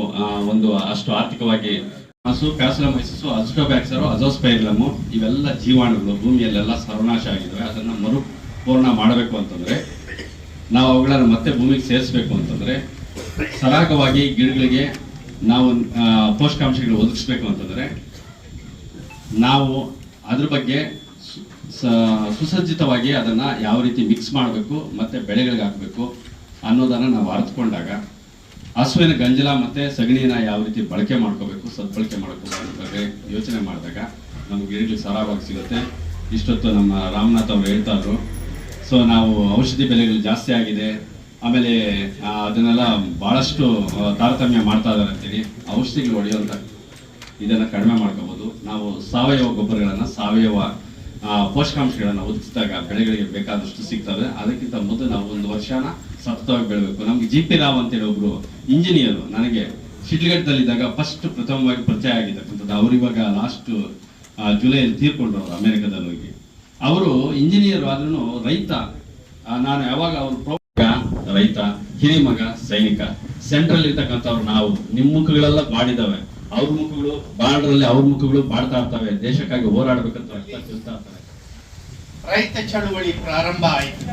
ಒಂದು ಅಷ್ಟು ಆರ್ಥಿಕವಾಗಿ ಹಸು ಪ್ಯಾಸಲಮೈಸಿಸು ಬ್ಯಾಕ್ಸರು ಅಜೋಸ್ಪೈರ್ಲಮು ಇವೆಲ್ಲ ಜೀವಾಣುಗಳು. ಭೂಮಿಯಲ್ಲೆಲ್ಲ ಸರ್ವನಾಶ ಆಗಿದ್ದಾವೆ ಅದನ್ನ ಮರುಪೂರ್ಣ ಮಾಡಬೇಕು ಅಂತಂದ್ರೆ, ನಾವು ಅವುಗಳನ್ನು ಮತ್ತೆ ಭೂಮಿಗೆ ಸೇರಿಸಬೇಕು ಅಂತಂದರೆ, ಸರಾಗವಾಗಿ ಗಿಡಗಳಿಗೆ ನಾವು ಪೋಷಕಾಂಶಗಳು ಒದಗಿಸ್ಬೇಕು ಅಂತಂದರೆ, ನಾವು ಅದ್ರ ಬಗ್ಗೆ ಸುಸಜ್ಜಿತವಾಗಿ ಅದನ್ನ ಯಾವ ರೀತಿ ಮಿಕ್ಸ್ ಮಾಡಬೇಕು, ಮತ್ತೆ ಬೆಳೆಗಳಿಗೆ ಹಾಕಬೇಕು ಅನ್ನೋದನ್ನ ನಾವು ಅರ್ಥಕೊಂಡಾಗ ಹಸುವಿನ ಗಂಜಲ ಮತ್ತೆ ಸಗಣಿನ ಯಾವ ರೀತಿ ಬಳಕೆ ಮಾಡ್ಕೋಬೇಕು ಸದ್ಬಳಕೆ ಮಾಡ್ಕೋಬೇಕು ಯೋಚನೆ ಮಾಡಿದಾಗ ನಮ್ಗೆ ಇರ್ಲಿಕ್ಕೆ ಸರಾಗವಾಗಿ ಸಿಗುತ್ತೆ. ಇಷ್ಟೊತ್ತು ನಮ್ಮ ರಾಮನಾಥ್ ಅವರು ಹೇಳ್ತಾ ಇದ್ರು. ಸೊ ನಾವು ಔಷಧಿ ಬೆಲೆಗಳು ಜಾಸ್ತಿ ಆಗಿದೆ. ಆಮೇಲೆ ಅದನ್ನೆಲ್ಲ ಬಹಳಷ್ಟು ಆ, ತಾರತಮ್ಯ ಮಾಡ್ತಾ ಇದಾರೆ ಅಂತೇಳಿ ಔಷಧಿಗಳು ಹೊಡೆಯುವಂಥ ಇದನ್ನ ಕಡಿಮೆ ಮಾಡ್ಕೋಬಹುದು ನಾವು ಸಾವಯವ ಗೊಬ್ಬರಗಳನ್ನು ಸಾವಯವ ಪೋಷಕಾಂಶಗಳನ್ನು ಒದಗಿಸಿದಾಗ ಬೆಳೆಗಳಿಗೆ ಬೇಕಾದಷ್ಟು ಸಿಗ್ತವೆ. ಅದಕ್ಕಿಂತ ಮೊದಲು ನಾವು ಒಂದು ವರ್ಷನ ಸತತವಾಗಿ ಬೆಳಬೇಕು. ನಮ್ಗೆ ಜಿ ಪಿ ರಾವ್ ಅಂತೇಳಿ ಒಬ್ರು ಇಂಜಿನಿಯರ್ ನನಗೆ ಶಿಡ್ಲಘಟ್ಟದಲ್ಲಿದ್ದಾಗ ಫಸ್ಟ್ ಪ್ರಥಮವಾಗಿ ಪರಿಚಯ ಆಗಿರ್ತಕ್ಕಂಥದ್ದು ಅವರು ಇವಾಗ ಲಾಸ್ಟ್ ಜುಲೈಯಲ್ಲಿ ತೀರ್ಕೊಂಡ್ರು ಅವರು ಅಮೆರಿಕದಲ್ಲಿ ಹೋಗಿ. ಅವರು ಇಂಜಿನಿಯರ್ ಆದ್ರೂ ರೈತ. ನಾನು ಯಾವಾಗ ಅವರು ರೈತ ಹಿರಿಮಗ ಸೈನಿಕ. ಸೆಂಟ್ರಲ್ ಇರ್ತಕ್ಕಂಥವ್ರು ನಾವು. ನಿಮ್ಮ ಮುಖಗಳೆಲ್ಲ ಬಾಡಿದಾವೆ ಅವ್ರ ಮುಖಗಳು ಬಾಡ್ರಲ್ಲಿ ಅವ್ರ ಮುಖಗಳು ಬಾಡ್ತಾ ಇರ್ತವೆ. ದೇಶಕ್ಕಾಗಿ ಹೋರಾಡ್ಬೇಕಂತ ರೈತ ಚಳುವಳಿ ಪ್ರಾರಂಭ ಆಯ್ತು.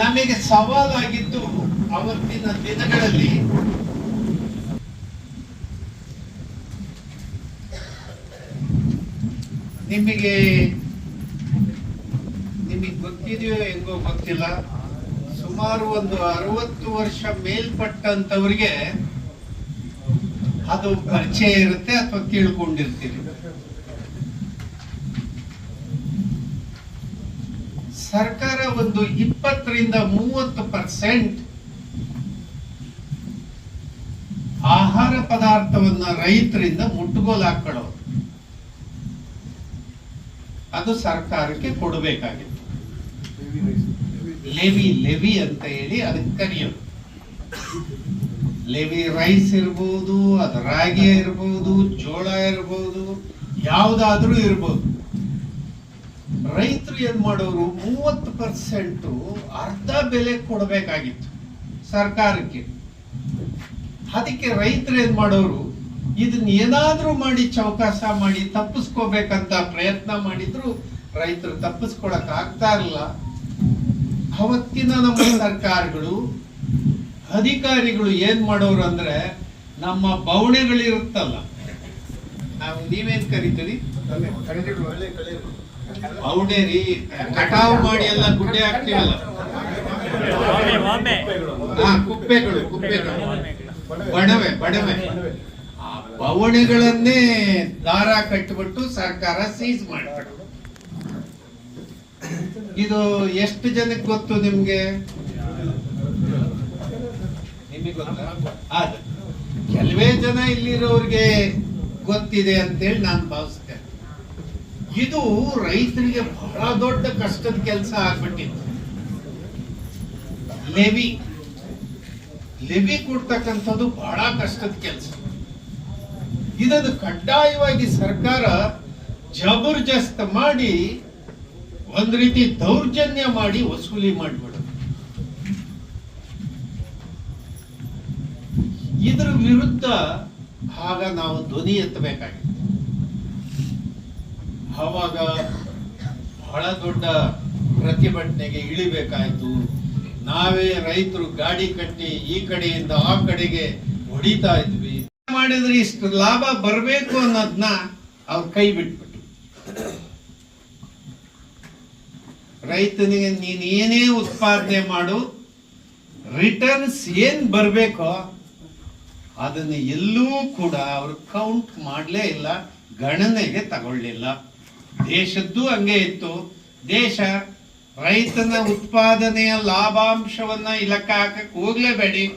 ನಮಗೆ ಸವಾಲಾಗಿದ್ದು ಅವತ್ತಿನ ದಿನಗಳಲ್ಲಿ ನಿಮಗೆ ನಿಮಗೆ ಗೊತ್ತಿದೆಯೋ ಹೆಂಗೋ ಗೊತ್ತಿಲ್ಲ. ಸುಮಾರು ಒಂದು ಅರವತ್ತು ವರ್ಷ ಮೇಲ್ಪಟ್ಟಂತವ್ರಿಗೆ ಅದು ಪರಿಚಯ ಇರುತ್ತೆ ಅಥವಾ ತಿಳ್ಕೊಂಡಿರ್ತೀರಿ? ಸರ್ಕಾರ ಒಂದು ಇಪ್ಪತ್ತರಿಂದ ಮೂವತ್ತು ಪರ್ಸೆಂಟ್ ಆಹಾರ ಪದಾರ್ಥವನ್ನ ರೈತರಿಂದ ಮುಟ್ಟುಗೋಲು ಹಾಕೊಳ್ಳೋದು ಅದು ಸರ್ಕಾರಕ್ಕೆ ಕೊಡಬೇಕಾಗಿತ್ತು. ಲೆವಿ ಲೆವಿ ಅಂತ ಹೇಳಿ ಅದಕ್ಕೆ ಕರೆಯೋದು. ಲೆವಿ ರೈಸ್ ಇರ್ಬೋದು, ಅದು ರಾಗಿ ಇರ್ಬೋದು, ಜೋಳ ಇರ್ಬೋದು, ಯಾವುದಾದ್ರೂ ಇರ್ಬೋದು. ರೈತರು ಏನ್ ಮಾಡೋರು, ಮೂವತ್ತು ಪರ್ಸೆಂಟ್ ಅರ್ಧ ಬೆಲೆ ಕೊಡಬೇಕಾಗಿತ್ತು ಸರ್ಕಾರಕ್ಕೆ. ಅದಕ್ಕೆ ರೈತರು ಏನ್ ಮಾಡೋರು ಇದನ್ನ ಏನಾದ್ರೂ ಮಾಡಿ ಚೌಕಾಸ ಮಾಡಿ ತಪ್ಪಿಸ್ಕೋಬೇಕಂತ ಪ್ರಯತ್ನ ಮಾಡಿದ್ರು ರೈತರು ತಪ್ಪಿಸ್ಕೊಳಕ್ ಆಗ್ತಾ ಇರಲಿಲ್ಲ ಅವತ್ತಿನ ನಮ್ಮ ಸರ್ಕಾರಗಳು ಅಧಿಕಾರಿಗಳು ಏನ್ ಮಾಡೋರು ಅಂದ್ರೆ ನಮ್ಮ ಬವಣೆಗಳಿರುತ್ತಲ್ಲ ನಾವು ನೀವೇನ್ ಕರಿತೀರಿ? ಬವಣೆ ರೀ ಕಟಾವು ಮಾಡಿ ಎಲ್ಲ ಗುಡ್ಡೆ ಹಾಕ್ತೀವಲ್ಲ. ಹಾ ಕುಪ್ಪೆಗಳು ಕುಪ್ಪೆಗಳು. ಬಡವೆ ಬಡವೆ. ಆ ಬವಣೆಗಳನ್ನೇ ದಾರ ಕಟ್ಟಿಬಿಟ್ಟು ಸರ್ಕಾರ ಸೀಸ್ ಮಾಡ್ತಾರೆ ಇದು ಎಷ್ಟು ಜನಕ್ಕೆ ಗೊತ್ತು ನಿಮ್ಗೆ? ಕೆಲವೇ ಜನ ಇಲ್ಲಿರೋರಿಗೆ ಗೊತ್ತಿದೆ ಅಂತೇಳಿ ನಾನು ಭಾವಿಸ್ತೇನೆ. ಇದು ರೈತರಿಗೆ ಬಹಳ ದೊಡ್ಡ ಕಷ್ಟದ ಕೆಲಸ ಆಗ್ಬಿಟ್ಟಿತ್ತು. ಲೆವಿ. ಲೆವಿ ಕೊಡ್ತಕ್ಕಂಥದ್ದು ಬಹಳ ಕಷ್ಟದ ಕೆಲಸ. ಇದನ್ನು ಕಡ್ಡಾಯವಾಗಿ ಸರ್ಕಾರ ಜಬರ್ಜಸ್ತ್ ಮಾಡಿ ಒಂದ್ ರೀತಿ ದೌರ್ಜನ್ಯ ಮಾಡಿ ವಸೂಲಿ ಮಾಡಿಬಿಡೋದು. ಇದ್ರ ವಿರುದ್ಧ ಆಗ ನಾವು ಧ್ವನಿ ಎತ್ತಬೇಕಾಗಿತ್ತು. ಆವಾಗ ಬಹಳ ದೊಡ್ಡ ಪ್ರತಿಭಟನೆಗೆ ಇಳಿಬೇಕಾಯ್ತು. ನಾವೇ ರೈತರು ಗಾಡಿ ಕಟ್ಟಿ ಈ ಕಡೆಯಿಂದ ಆ ಕಡೆಗೆ ಹೊಡಿತಾ ಇದ್ವಿ. ಮಾಡಿದ್ರೆ? ಇಷ್ಟು ಲಾಭ ಬರಬೇಕು ಅನ್ನೋದನ್ನ ಅವ್ರು ಕೈ ಬಿಟ್ಬಿಟ್ಟು ರೈತನಿಗೆ ನೀನೇನೇ ಉತ್ಪಾದನೆ ಮಾಡು ರಿಟರ್ನ್ಸ್ ಏನ್ ಬರಬೇಕೋ ಅದನ್ನು ಎಲ್ಲೂ ಕೂಡ ಅವರು ಕೌಂಟ್ ಮಾಡಲೇ ಇಲ್ಲ, ಗಣನೆಗೆ ತಗೊಳ್ಳಿಲ್ಲ ದೇಶದ್ದು ಹಂಗೆ ಇತ್ತು. ದೇಶ ರೈತನ ಉತ್ಪಾದನೆಯ ಲಾಭಾಂಶವನ್ನ ಇಲಕ್ಕ ಹಾಕಕ್ಕೆ ಹೋಗ್ಲೇಬೇಡಿ.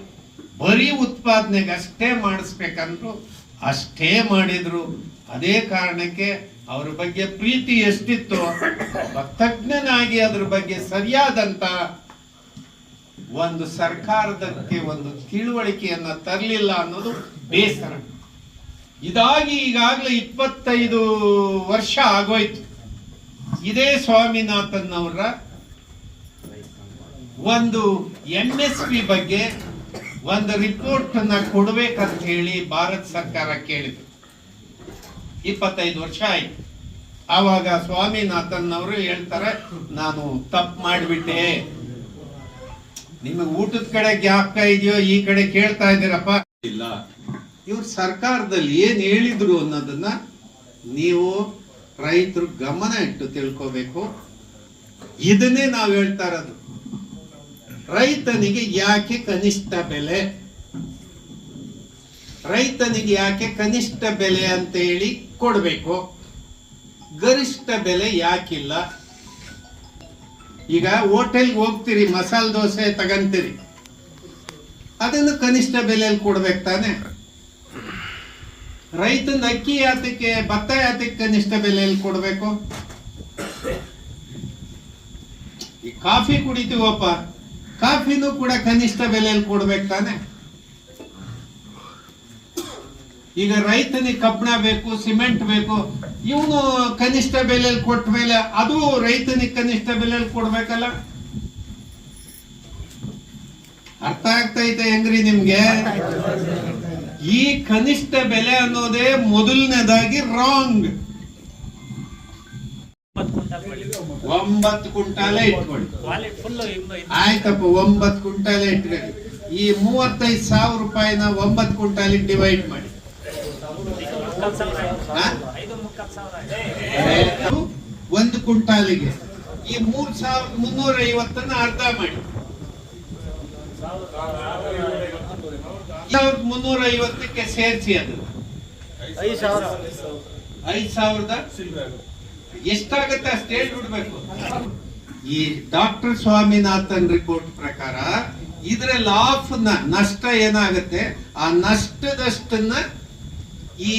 ಬರೀ ಉತ್ಪಾದನೆಗೆ ಅಷ್ಟೇ ಮಾಡಿಸ್ಬೇಕಂದ್ರು ಅಷ್ಟೇ ಮಾಡಿದ್ರು. ಅದೇ ಕಾರಣಕ್ಕೆ ಅವ್ರ ಬಗ್ಗೆ ಪ್ರೀತಿ ಎಷ್ಟಿತ್ತು ತಜ್ಞನಾಗಿ ಅದ್ರ ಬಗ್ಗೆ ಸರಿಯಾದಂತ ಒಂದು ಸರ್ಕಾರದಕ್ಕೆ ಒಂದು ತಿಳುವಳಿಕೆಯನ್ನ ತರಲಿಲ್ಲ ಅನ್ನೋದು ಬೇಸರ. ಇದಾಗಿ ಈಗಾಗಲೇ ಇಪ್ಪತ್ತೈದು ವರ್ಷ ಆಗೋಯ್ತು. ಇದೇ ಸ್ವಾಮಿನಾಥನ್ ಅವರ ಒಂದು ಎಂ ಎಸ್ ಪಿ ಬಗ್ಗೆ ಒಂದು ರಿಪೋರ್ಟ್ ಅನ್ನ ಕೊಡ್ಬೇಕಂತ ಹೇಳಿ ಭಾರತ ಸರ್ಕಾರ ಕೇಳಿದ್ರು ಇಪ್ಪತ್ತೈದು ವರ್ಷ ಆಯ್ತು. ಆವಾಗ ಸ್ವಾಮಿನಾಥನ್ ಅವರು ಹೇಳ್ತಾರೆ, ನಾನು ತಪ್ಪು ಮಾಡಿಬಿಟ್ಟೆ. ನಿಮಗೆ ಊಟದ ಕಡೆ ಜ್ಞಾಪಕ ಇದೆಯೋ ಈ ಕಡೆ ಕೇಳ್ತಾ ಇದ್ದೀರಪ್ಪ? ಇಲ್ಲ. ಇವ್ರು ಸರ್ಕಾರದಲ್ಲಿ ಏನ್ ಹೇಳಿದ್ರು ಅನ್ನೋದನ್ನ ನೀವು ರೈತರು ಗಮನ ಇಟ್ಟು ತಿಳ್ಕೋಬೇಕು. ಇದನ್ನೇ ನಾವು ಹೇಳ್ತಾ ಇರೋದು. ರೈತನಿಗೆ ಯಾಕೆ ಕನಿಷ್ಠ ಬೆಲೆ? ರೈತನಿಗೆ ಯಾಕೆ ಕನಿಷ್ಠ ಬೆಲೆ ಅಂತ ಹೇಳಿ ಕೊಡಬೇಕು. ಗರಿಷ್ಠ ಬೆಲೆ ಯಾಕಿಲ್ಲ? ಈಗ ಹೋಟೆಲ್ಗೆ ಹೋಗ್ತೀರಿ, ಮಸಾಲೆ ದೋಸೆ ತಗಂತೀರಿ. ಅದನ್ನು ಕನಿಷ್ಠ ಬೆಲೆಯಲ್ಲಿ ಕೊಡ್ಬೇಕು ತಾನೆ. ರೈತನ ಅಕ್ಕಿ ಯಾತಕ್ಕೆ, ಭತ್ತ ಯಾತಕ್ಕೆ ಕನಿಷ್ಠ ಬೆಲೆಯಲ್ಲಿ ಕೊಡಬೇಕು? ಈ ಕಾಫಿ ಕುಡಿತೀವಪ್ಪ. ಕಾಫಿನೂ ಕೂಡ ಕನಿಷ್ಠ ಬೆಲೆಯಲ್ಲಿ ಕೊಡ್ಬೇಕು ತಾನೆ? ಈಗ ರೈತನಿಗೆ ಕಬ್ಬಣ ಬೇಕು, ಸಿಮೆಂಟ್ ಬೇಕು, ಇವನು ಕನಿಷ್ಠ ಬೆಲೆಯಲ್ಲಿ ಕೊಟ್ಟ ಮೇಲೆ ಅದು ರೈತನಿಗೆ ಕನಿಷ್ಠ ಬೆಲೆಯಲ್ಲಿ ಕೊಡ್ಬೇಕಲ್ಲ? ಅರ್ಥ ಆಗ್ತೈತೆ ಹೆಂಗ್ರಿ ನಿಮ್ಗೆ? ಈ ಕನಿಷ್ಠ ಬೆಲೆ ಅನ್ನೋದೇ ಮೊದಲನೇದಾಗಿ ರಾಂಗ್ ಒಂಬತ್ತು ಕುಂಟಾಲೆ ಇಟ್ಕೊಳ್ಳಿ. ಆಯ್ತಪ್ಪ ಒಂಬತ್ತು ಕುಂಟಾಲೆ ಇಟ್ಕೊಳ್ಳಿ. ಈ ಮೂವತ್ತೈದು ಸಾವಿರ ರೂಪಾಯಿನ ಒಂಬತ್ತು ಕುಂಟಾಲಿಗೆ ಡಿವೈಡ್ ಮಾಡಿ. ಒಂದು ಕುಂಟಾಲಿಗೆ. ಈ ಮೂರ್ ಸಾವಿರದ ಮುನ್ನೂರ ಐವತ್ತನ್ನ ಅರ್ಧ ಮಾಡಿ. ಸಾವಿರದ ಮುನ್ನೂರ ಐವತ್ತಕ್ಕೆ ಸೇರಿಸಿ ಅದು. ಐದು ಸಾವಿರದ? ಎಷ್ಟಾಗತ್ತೆ ಅಷ್ಟು ಹೇಳ್ಬಿಡ್ಬೇಕು. ಈ ಡಾಕ್ಟರ್ ಸ್ವಾಮಿನಾಥನ್ ರಿಪೋರ್ಟ್ ಪ್ರಕಾರ ಇದ್ರಲ್ಲಿ ಆಫ್ ನಷ್ಟ ಏನಾಗುತ್ತೆ? ಆ ನಷ್ಟದಷ್ಟನ್ನ ಈ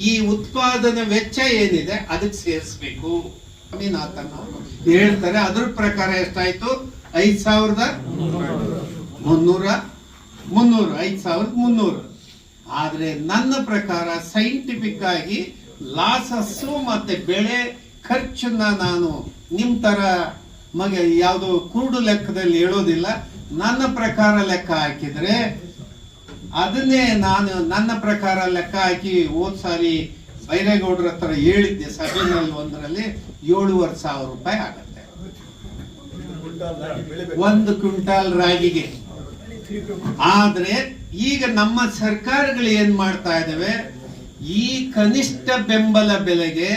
ಈ ಉತ್ಪಾದನೆ ವೆಚ್ಚ ಏನಿದೆ ಅದಕ್ಕೆ ಸೇರಿಸ್ಬೇಕು. ಸ್ವಾಮಿನಾಥನ್ ಹೇಳ್ತಾರೆ. ಅದ್ರ ಪ್ರಕಾರ ಎಷ್ಟಾಯ್ತು? ಐದ್ ಸಾವಿರದ ಮುನ್ನೂರ, ಮುನ್ನೂರು, ಐದ್ ಸಾವಿರದ ಮುನ್ನೂರು. ಆದ್ರೆ ನನ್ನ ಪ್ರಕಾರ ಸೈಂಟಿಫಿಕ್ ಆಗಿ ಲಾಸಸ್ಸು ಮತ್ತೆ ಬೆಳೆ ಖರ್ಚನ್ನ ನಾನು ನಿಮ್ಮ ಥರ ಮಗೆ ಯಾವುದು ಕುರುಡು ಲೆಕ್ಕದಲ್ಲಿ ಹೇಳೋದಿಲ್ಲ. ನನ್ನ ಪ್ರಕಾರ ಲೆಕ್ಕ ಹಾಕಿದ್ರೆ ಅದನ್ನೇ ನಾನು ನನ್ನ ಪ್ರಕಾರ ಲೆಕ್ಕ ಹಾಕಿ ಹೋದ ಸಾರಿ ಬೈರೇಗೌಡರ ಹತ್ರ ಹೇಳಿದ್ದೆ ಸಭೆನಲ್ಲಿ ಒಂದರಲ್ಲಿ ಏಳುವರೆ ಸಾವಿರ ರೂಪಾಯಿ ಆಗುತ್ತೆ. ಒಂದು ಕ್ವಿಂಟಾಲ್ ರಾಗಿಗೆ. ಆದ್ರೆ ಈಗ ನಮ್ಮ ಸರ್ಕಾರಗಳು ಏನ್ ಮಾಡ್ತಾ ಇದಾವೆ ಈ ಕನಿಷ್ಠ ಬೆಂಬಲ ಬೆಲೆಗೆ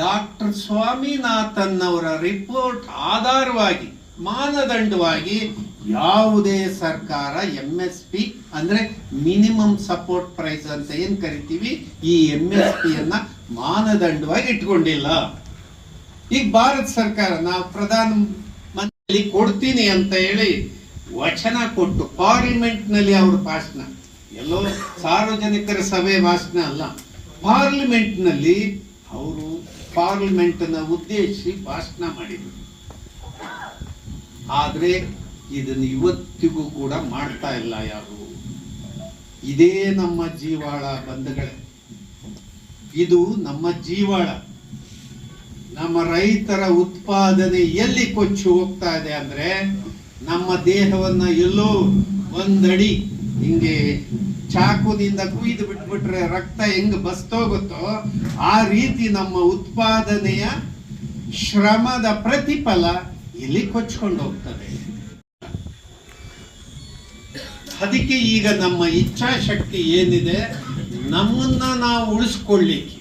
ಡಾಕ್ಟರ್ ಸ್ವಾಮಿನಾಥನ್ ಅವರ ರಿಪೋರ್ಟ್ ಆಧಾರವಾಗಿ, ಮಾನದಂಡವಾಗಿ ಯಾವುದೇ ಸರ್ಕಾರ ಎಂ ಎಸ್ ಪಿ ಅಂದ್ರೆ ಮಿನಿಮಮ್ ಸಪೋರ್ಟ್ ಪ್ರೈಸ್ ಅಂತ ಏನ್ ಕರಿತೀವಿ? ಈ ಎಂ ಎಸ್ ಪಿ ಅನ್ನ ಮಾನದಂಡವಾಗಿ ಇಟ್ಕೊಂಡಿಲ್ಲ. ಈಗ ಭಾರತ ಸರ್ಕಾರ ನಾವು ಪ್ರಧಾನ ಮಂತ್ರಿ ಕೊಡ್ತೀನಿ ಅಂತ ಹೇಳಿ ವಚನ ಕೊಟ್ಟು ಪಾರ್ಲಿಮೆಂಟ್ನಲ್ಲಿ ಅವ್ರ ಭಾಷಣ. ಎಲ್ಲೋ ಸಾರ್ವಜನಿಕರ ಸಭೆ ಭಾಷಣ ಅಲ್ಲ. ಪಾರ್ಲಿಮೆಂಟ್ನಲ್ಲಿ ಅವರು ಪಾರ್ಲಿಮೆಂಟ್ನ ಉದ್ದೇಶಿಸಿ ಭಾಷಣ ಮಾಡಿದ್ರು. ಆದರೆ ಇದನ್ನು ಇವತ್ತಿಗೂ ಕೂಡ ಮಾಡ್ತಾ ಇಲ್ಲ ಯಾರು. ಇದೇ ನಮ್ಮ ಜೀವಾಳ ಬಂಧುಗಳೇ. ಇದು ನಮ್ಮ ಜೀವಾಳ. ನಮ್ಮ ರೈತರ ಉತ್ಪಾದನೆ ಎಲ್ಲಿ ಕೊಚ್ಚಿ ಹೋಗ್ತಾ ಇದೆ ಅಂದ್ರೆ ನಮ್ಮ ದೇಹವನ್ನ ಎಲ್ಲೋ ಒಂದಡಿ ಹಿಂಗೆ ಚಾಕುದಿಂದ ಕುಯ್ದು ಬಿಟ್ಬಿಟ್ರೆ ರಕ್ತ ಹೆಂಗ್ ಬಸ್ತೋಗುತ್ತೋ ಆ ರೀತಿ ನಮ್ಮ ಉತ್ಪಾದನೆಯ ಶ್ರಮದ ಪ್ರತಿಫಲ ಇಲ್ಲಿ ಕೊಚ್ಕೊಂಡು ಹೋಗ್ತದೆ. ಅದಕ್ಕೆ ಈಗ ನಮ್ಮ ಇಚ್ಛಾಶಕ್ತಿ ಏನಿದೆ? ನಮ್ಮನ್ನ ನಾವು ಉಳಿಸ್ಕೊಳ್ಳಿಕ್ಕೆ.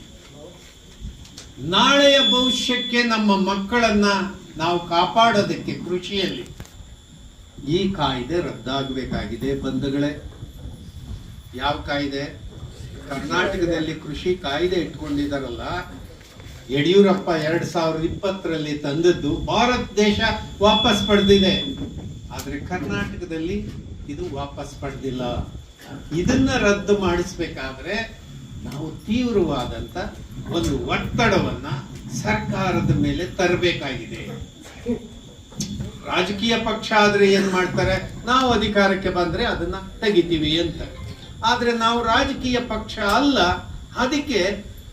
ನಾಳೆಯ ಭವಿಷ್ಯಕ್ಕೆ ನಮ್ಮ ಮಕ್ಕಳನ್ನ ನಾವು ಕಾಪಾಡೋದಕ್ಕೆ ಕೃಷಿಯಲ್ಲಿ. ಈ ಕಾಯ್ದೆ ರದ್ದಾಗಬೇಕಾಗಿದೆ ಬಂಧುಗಳೇ. ಯಾವ ಕಾಯ್ದೆ? ಕರ್ನಾಟಕದಲ್ಲಿ ಕೃಷಿ ಕಾಯ್ದೆ ಇಟ್ಕೊಂಡಿದ್ದಾರಲ್ಲ. ಯಡಿಯೂರಪ್ಪ ಎರಡ್ ಸಾವಿರದ ಇಪ್ಪತ್ತರಲ್ಲಿ ತಂದದ್ದು ಭಾರತ ದೇಶ ವಾಪಸ್ ಪಡೆದಿದೆ. ಆದರೆ ಕರ್ನಾಟಕದಲ್ಲಿ ಇದು ವಾಪಸ್ ಪಡೆದಿಲ್ಲ. ಇದನ್ನ ರದ್ದು ಮಾಡಿಸ್ಬೇಕಾದ್ರೆ ನಾವು ತೀವ್ರವಾದಂತ ಒಂದು ಒತ್ತಡವನ್ನ ಸರ್ಕಾರದ ಮೇಲೆ ತರಬೇಕಾಗಿದೆ. ರಾಜಕೀಯ ಪಕ್ಷ ಆದ್ರೆ ಏನ್ ಮಾಡ್ತಾರೆ? ನಾವು ಅಧಿಕಾರಕ್ಕೆ ಬಂದ್ರೆ ಅದನ್ನ ತೆಗಿತೀವಿ ಅಂತ. ಆದ್ರೆ ನಾವು ರಾಜಕೀಯ ಪಕ್ಷ ಅಲ್ಲ, ಅದಕ್ಕೆ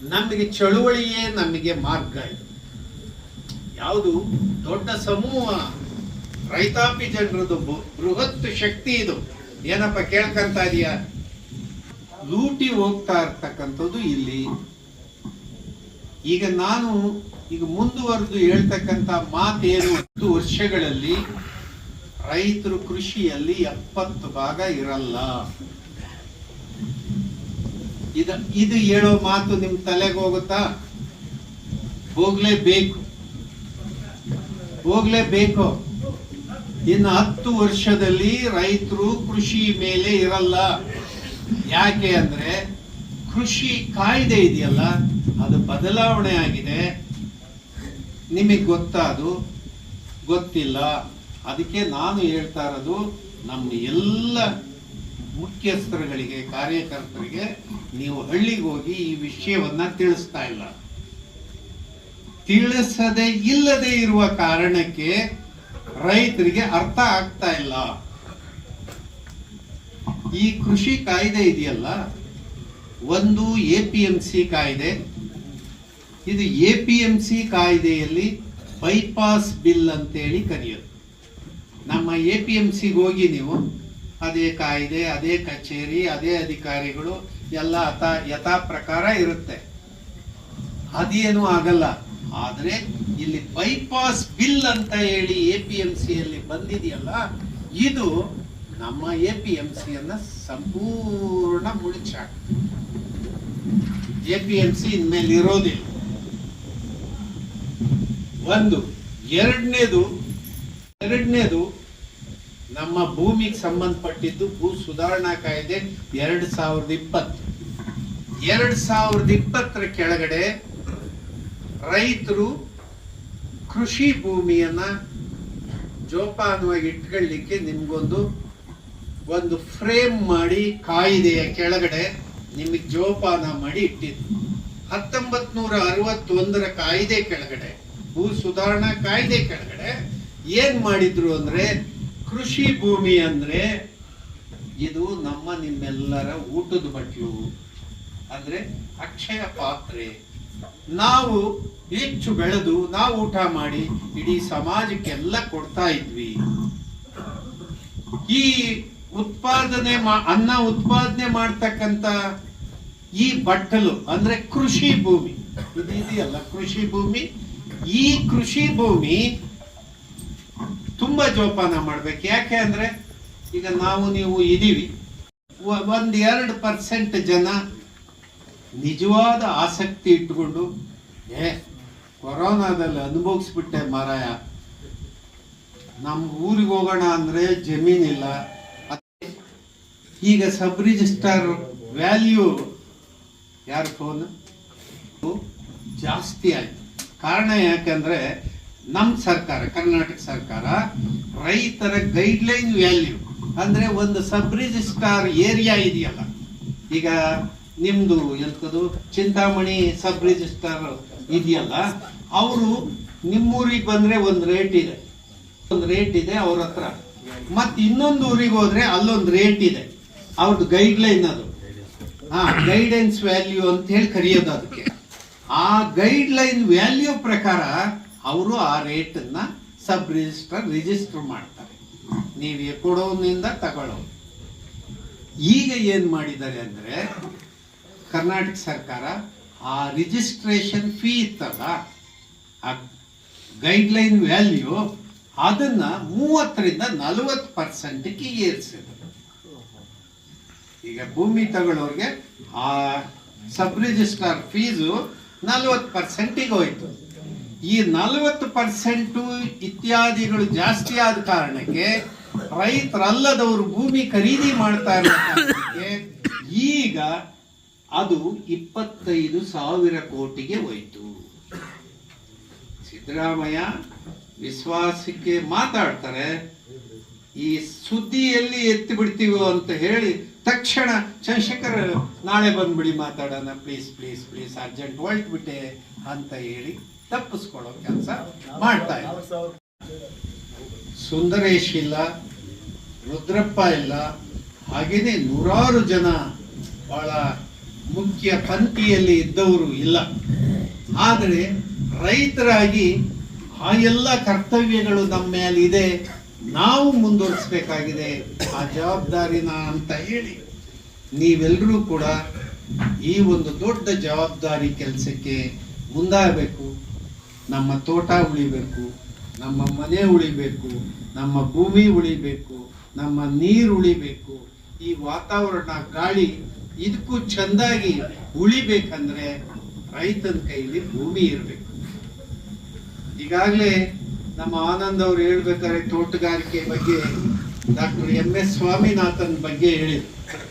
ನಮಗೆ ಚಳುವಳಿಯೇ ನಮಗೆ ಮಾರ್ಗ ಇದು. ಯಾವುದು? ದೊಡ್ಡ ಸಮೂಹ. ರೈತಾಪಿ ಜನರದು ಬೃಹತ್ ಶಕ್ತಿ ಇದು. ಏನಪ್ಪ ಕೇಳ್ಕಂತ ಇದೆಯಾ? ಲೂಟಿ ಹೋಗ್ತಾ ಇರ್ತಕ್ಕಂಥದ್ದು ಇಲ್ಲಿ. ಈಗ ನಾನು ಈಗ ಮುಂದುವರೆದು ಹೇಳ್ತಕ್ಕಂಥ ಮಾತೇನು? ಹತ್ತು ವರ್ಷಗಳಲ್ಲಿ ರೈತರು ಕೃಷಿಯಲ್ಲಿ ಎಪ್ಪತ್ತು ಭಾಗ ಇರಲ್ಲ. ಇದು ಇದು ಹೇಳೋ ಮಾತು ನಿಮ್ ತಲೆಗೆ ಹೋಗುತ್ತಾ? ಹೋಗ್ಲೇಬೇಕು. ಹೋಗ್ಲೇಬೇಕು. ಇನ್ನು ಹತ್ತು ವರ್ಷದಲ್ಲಿ ರೈತರು ಕೃಷಿ ಮೇಲೆ ಇರಲ್ಲ. ಯಾಕೆ ಅಂದ್ರೆ ಕೃಷಿ ಕಾಯ್ದೆ ಇದೆಯಲ್ಲ, ಅದು ಬದಲಾವಣೆ ಆಗಿದೆ. ನಿಮಗೆ ಗೊತ್ತಾದು? ಗೊತ್ತಿಲ್ಲ. ಅದಕ್ಕೆ ನಾನು ಹೇಳ್ತಾ ಇರೋದು, ನಮ್ಮ ಎಲ್ಲ ಮುಖ್ಯಸ್ಥರುಗಳಿಗೆ, ಕಾರ್ಯಕರ್ತರಿಗೆ ನೀವು ಹಳ್ಳಿಗೆ ಹೋಗಿ ಈ ವಿಷಯವನ್ನ ತಿಳಿಸ್ತಾ ಇಲ್ಲ. ತಿಳಿಸದೆ ಇಲ್ಲದೆ ಇರುವ ಕಾರಣಕ್ಕೆ ರೈತರಿಗೆ ಅರ್ಥ ಆಗ್ತಾ ಇಲ್ಲ. ಈ ಕೃಷಿ ಕಾಯ್ದೆ ಇದೆಯಲ್ಲ? ಒಂದು ಎ ಪಿ ಎಂ ಸಿ ಕಾಯ್ದೆ ಇದು ಎ ಪಿ ಎಂ ಸಿ ಕಾಯ್ದೆಯಲ್ಲಿ ಬೈಪಾಸ್ ಬಿಲ್ ಅಂತೇಳಿ ಕರೆಯೋದು. ನಮ್ಮ ಎ ಪಿ ಎಂ ಸಿಗೆ ಹೋಗಿ ನೀವು ಅದೇ ಕಾಯ್ದೆ, ಅದೇ ಕಚೇರಿ, ಅದೇ ಅಧಿಕಾರಿಗಳು ಎಲ್ಲ ಅಥ ಯಥಾ ಪ್ರಕಾರ ಇರುತ್ತೆ. ಅದೇನು ಆಗಲ್ಲ. ಆದರೆ ಇಲ್ಲಿ ಬೈಪಾಸ್ ಬಿಲ್ ಅಂತ ಹೇಳಿ ಎ ಪಿ ಎಂ ಸಿಯಲ್ಲಿ ಬಂದಿದೆಯಲ್ಲ, ಇದು ನಮ್ಮ ಎ ಪಿ ಎಂ ಸಿಯನ್ನು ಸಂಪೂರ್ಣ ಮುಳುಚಾಕ ಎ ಪಿ ಎಂ ಸಿ ಇನ್ಮೇಲೆ ಇರೋದಿಲ್ಲ ಒಂದು, ಎರಡನೇದು ಎರಡನೇದು ನಮ್ಮ ಭೂಮಿಗೆ ಸಂಬಂಧಪಟ್ಟಿದ್ದು ಭೂ ಸುಧಾರಣಾ ಕಾಯ್ದೆ ಎರಡು ಸಾವಿರದ ಇಪ್ಪತ್ತು. ಎರಡು ಸಾವಿರದ ಇಪ್ಪತ್ತರ ಕೆಳಗಡೆ ರೈತರು ಕೃಷಿ ಭೂಮಿಯನ್ನ ಜೋಪಾನವಾಗಿ ಇಟ್ಕೊಳ್ಳಿಕ್ಕೆ ನಿಮ್ಗೊಂದು, ಒಂದು ಫ್ರೇಮ್ ಮಾಡಿ ಕಾಯಿದೆಯ ಕೆಳಗಡೆ ನಿಮಗೆ ಜೋಪಾನ ಮಾಡಿ ಇಟ್ಟಿದ್ದು. ಹತ್ತೊಂಬತ್ತು ನೂರ ಅರವತ್ತೊಂದರ ಕಾಯಿದೆ ಕೆಳಗಡೆ ಭೂ ಸುಧಾರಣಾ ಕಾಯ್ದೆ ಕೆಳಗಡೆ ಏನ್ ಮಾಡಿದ್ರು ಅಂದ್ರೆ ಕೃಷಿ ಭೂಮಿ ಅಂದ್ರೆ ಇದು ನಮ್ಮ ನಿಮ್ಮೆಲ್ಲರ ಊಟದ ಬಟ್ಲು ಅಂದ್ರೆ ಅಕ್ಷಯ ಪಾತ್ರೆ. ನಾವು ಹೆಚ್ಚು ಬೆಳೆದು ನಾವು ಊಟ ಮಾಡಿ ಇಡೀ ಸಮಾಜಕ್ಕೆಲ್ಲ ಕೊಡ್ತಾ ಇದ್ವಿ. ಈ ಉತ್ಪಾದನೆ ಅನ್ನ ಉತ್ಪಾದನೆ ಮಾಡ್ತಕ್ಕಂತ ಈ ಬಟ್ಟಲು ಅಂದ್ರೆ ಕೃಷಿ ಭೂಮಿ. ಇದು ಇದೆಯಲ್ಲ ಕೃಷಿ ಭೂಮಿ? ಈ ಕೃಷಿ ಭೂಮಿ ತುಂಬಾ ಜೋಪಾನ ಮಾಡ್ಬೇಕು. ಯಾಕೆ ಅಂದ್ರೆ ಈಗ ನಾವು ನೀವು ಇದೀವಿ ಒಂದ್ ಎರಡು ಪರ್ಸೆಂಟ್ ಜನ ನಿಜವಾದ ಆಸಕ್ತಿ ಇಟ್ಕೊಂಡು, ಏ, ಕೊರೋನಾದಲ್ಲಿ ಅನುಭವಿಸ್ಬಿಟ್ಟೆ ಮಾರಾಯ. ನಮ್ಮ ಊರಿಗೆ ಹೋಗೋಣ ಅಂದ್ರೆ ಜಮೀನಿಲ್ಲ. ಈಗ ಸಬ್ ರಿಜಿಸ್ಟರ್ ವ್ಯಾಲ್ಯೂ ಯಾರು ಫೋನ್? ಜಾಸ್ತಿ ಆಯ್ತು. ಕಾರಣ ಯಾಕಂದ್ರೆ ನಮ್ಮ ಸರ್ಕಾರ, ಕರ್ನಾಟಕ ಸರ್ಕಾರ ರೈತರ ಗೈಡ್ಲೈನ್ ವ್ಯಾಲ್ಯೂ ಅಂದ್ರೆ ಒಂದು ಸಬ್ ರಿಜಿಸ್ಟ್ರಾರ್ ಏರಿಯಾ ಇದೆಯಲ್ಲ. ಈಗ ನಿಮ್ಮದು ಎಂತದು? ಚಿಂತಾಮಣಿ ಸಬ್ ರಿಜಿಸ್ಟ್ರಾರ್ ಇದೆಯಲ್ಲ. ಅವರು ನಿಮ್ಮೂರಿಗೆ ಬಂದ್ರೆ ಒಂದು ರೇಟ್ ಇದೆ. ಒಂದು ರೇಟ್ ಇದೆ ಅವ್ರ ಹತ್ರ. ಮತ್ತೆ ಇನ್ನೊಂದು ಊರಿಗೆ ಹೋದ್ರೆ ಅಲ್ಲೊಂದು ರೇಟ್ ಇದೆ. ಅವ್ರದ್ದು ಗೈಡ್ಲೈನ್ ಅದು. ಹಾಂ ಗೈಡೆನ್ಸ್ ವ್ಯಾಲ್ಯೂ ಅಂತ ಹೇಳಿ ಕರೆಯೋದು ಅದಕ್ಕೆ. ಆ ಗೈಡ್ಲೈನ್ ವ್ಯಾಲ್ಯೂ ಪ್ರಕಾರ ಅವರು ಆ ರೇಟ್ ಅನ್ನ ಸಬ್ ರಿಜಿಸ್ಟರ್ ರಿಜಿಸ್ಟರ್ ಮಾಡ್ತಾರೆ. ನೀವು ಕೊಡೋನಿಂದ ತಗೊಳ್ಳೋ ಈಗ ಏನು ಮಾಡಿದ್ದಾರೆ ಅಂದ್ರೆ, ಕರ್ನಾಟಕ ಸರ್ಕಾರ ಆ ರಿಜಿಸ್ಟ್ರೇಷನ್ ಫೀ ಇತ್ತಲ್ಲ, ಆ ಗೈಡ್ಲೈನ್ ವ್ಯಾಲ್ಯೂ ಅದನ್ನ ಮೂವತ್ತರಿಂದ ನಲವತ್ತು ಪರ್ಸೆಂಟ್ಗೆ ಏರಿಸಿದ್ರು. ಈಗ ಭೂಮಿ ತಗೊಳ್ಳೋರಿಗೆ ಆ ಸಬ್ ರಿಜಿಸ್ಟ್ರಾರ್ ಫೀಸು ನಲವತ್ತು ಪರ್ಸೆಂಟಿಗೆ ಹೋಯ್ತು. ಈ ನಲವತ್ತು ಪರ್ಸೆಂಟು ಇತ್ಯಾದಿಗಳು ಜಾಸ್ತಿ ಆದ ಕಾರಣಕ್ಕೆ ರೈತರಲ್ಲದವರು ಭೂಮಿ ಖರೀದಿ ಮಾಡ್ತಾ ಇರೋ ಈಗ ಅದು ಇಪ್ಪತ್ತೈದು ಸಾವಿರ ಕೋಟಿಗೆ ಹೋಯಿತು. ಸಿದ್ದರಾಮಯ್ಯ ವಿಶ್ವಾಸಕ್ಕೆ ಮಾತಾಡ್ತಾರೆ, ಈ ಸುದ್ದಿಯಲ್ಲಿ ಎತ್ತಿ ಬಿಡ್ತೀವೋ ಅಂತ ಹೇಳಿ ತಕ್ಷಣ, ಚಂದ್ರಶೇಖರ್, ನಾಳೆ ಬಂದ್ಬಿಡಿ ಮಾತಾಡೋಣ ಪ್ಲೀಸ್ ಪ್ಲೀಸ್ ಪ್ಲೀಸ್ ಅರ್ಜೆಂಟ್ ಹೊರಟ್ಬಿಟ್ಟೆ ಅಂತ ಹೇಳಿ ತಪ್ಪಿಸ್ಕೊಳ್ಳೋ ಕೆಲಸ ಮಾಡ್ತಾ ಇದ್ದ ಸುಂದರೇಶ್ ಇಲ್ಲ, ರುದ್ರಪ್ಪ ಇಲ್ಲ, ಹಾಗೇನೆ ನೂರಾರು ಜನ ಬಹಳ ಮುಖ್ಯ ಪಂಕ್ತಿಯಲ್ಲಿ ಇದ್ದವರು ಇಲ್ಲ. ಆದರೆ ರೈತರಾಗಿ ಆ ಎಲ್ಲ ಕರ್ತವ್ಯಗಳು ನಮ್ಮ ಮೇಲೆ ಇದೆ ನಾವು ಮುಂದುವರಿಸಬೇಕಾಗಿದೆ. ಆ ಜವಾಬ್ದಾರಿನ ಅಂತ ಹೇಳಿ ನೀವೆಲ್ಲರೂ ಕೂಡ ಈ ಒಂದು ದೊಡ್ಡ ಜವಾಬ್ದಾರಿ ಕೆಲಸಕ್ಕೆ ಮುಂದಾಗಬೇಕು. ನಮ್ಮ ತೋಟ ಉಳಿಬೇಕು, ನಮ್ಮ ಮನೆ ಉಳಿಬೇಕು, ನಮ್ಮ ಭೂಮಿ ಉಳಿಬೇಕು, ನಮ್ಮ ನೀರು ಉಳಿಬೇಕು, ಈ ವಾತಾವರಣ ಗಾಳಿ ಇದಕ್ಕೂ ಚೆಂದಾಗಿ ಉಳಿಬೇಕಂದ್ರೆ ರೈತನ ಕೈಲಿ ಭೂಮಿ ಇರಬೇಕು. ಈಗಾಗಲೇ ನಮ್ಮ ಆನಂದ್ ಅವರು ಹೇಳ್ಬೇಕಾದ್ರೆ ತೋಟಗಾರಿಕೆ ಬಗ್ಗೆ ಡಾಕ್ಟರ್ ಎಂ ಎಸ್ ಸ್ವಾಮಿನಾಥನ್ ಬಗ್ಗೆ ಹೇಳಿದ್ರು.